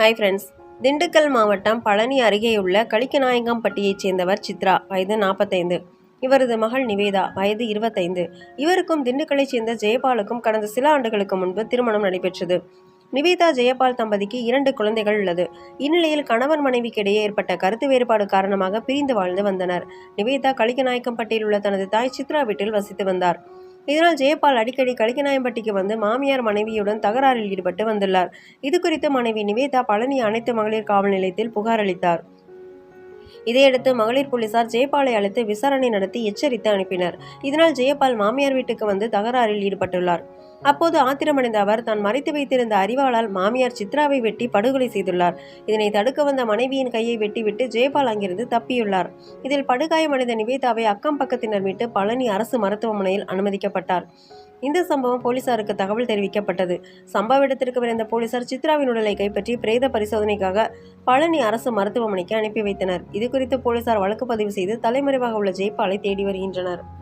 Hi friends Dindigul மாவட்டம் பழனி அருகேயுள்ள கலிக்கநாயக்கம்பட்டியைச் சேர்ந்தவர் சித்ரா வயது நாற்பத்தைந்து இவரது மகள் நிவேதா வயது இருபத்தைந்து. இவருக்கும் திண்டுக்கலைச் சேர்ந்த ஜெயபாலுக்கும் கடந்த சில ஆண்டுகளுக்கு முன்பு திருமணம் நடைபெற்றது. நிவேதா ஜெயபால் தம்பதிக்கு இரண்டு குழந்தைகள் உள்ளது. இந்நிலையில் கணவன் மனைவிக்கு இடையே ஏற்பட்ட கருத்து வேறுபாடு காரணமாக பிரிந்து வாழ்ந்து வந்தனர். நிவேதா கலிக்கநாயக்கம்பட்டியில் உள்ள தனது தாய் சித்ரா வீட்டில் வசித்து வந்தார். இதனால் ஜெயபால் அடிக்கடி கலிக்கநாயம்பட்டிக்கு வந்து மாமியார் மனைவியுடன் தகராறில் ஈடுபட்டு வந்துள்ளார். இது குறித்து மனைவி நிவேதா பழனி அனைத்து மகளிர் காவல் நிலையத்தில் புகார் அளித்தார். இதையடுத்து மகளிர் போலீசார் ஜெயபாலை அழைத்து விசாரணை நடத்தி எச்சரித்து அனுப்பினர். இதனால் ஜெயபால் மாமியார் வீட்டுக்கு வந்து தகராறில் ஈடுபட்டுள்ளார். அப்போது ஆத்திரமடைந்த அவர் தான் மறைத்து வைத்திருந்த அறிவாளால் மாமியார் சித்ராவை வெட்டி படுகொலை செய்துள்ளார். இதனை தடுக்க வந்த மனைவியின் கையை வெட்டிவிட்டு ஜெயபால் அங்கிருந்து தப்பியுள்ளார். இதில் படுகாயமடைந்த நிவேதாவை அக்கம் பக்கத்தினர் மீட்டு பழனி அரசு மருத்துவமனையில் அனுமதிக்கப்பட்டார். இந்த சம்பவம் போலீசாருக்கு தகவல் தெரிவிக்கப்பட்டது. சம்பவ இடத்திற்கு விரைந்த போலீசார் சித்ராவின் உடலை கைப்பற்றி பிரேத பரிசோதனைக்காக பழனி அரசு மருத்துவமனைக்கு அனுப்பி வைத்தனர். இதுகுறித்து போலீசார் வழக்கு பதிவு செய்து தலைமறைவாக உள்ள ஜெய்பாலை தேடி வருகின்றனர்.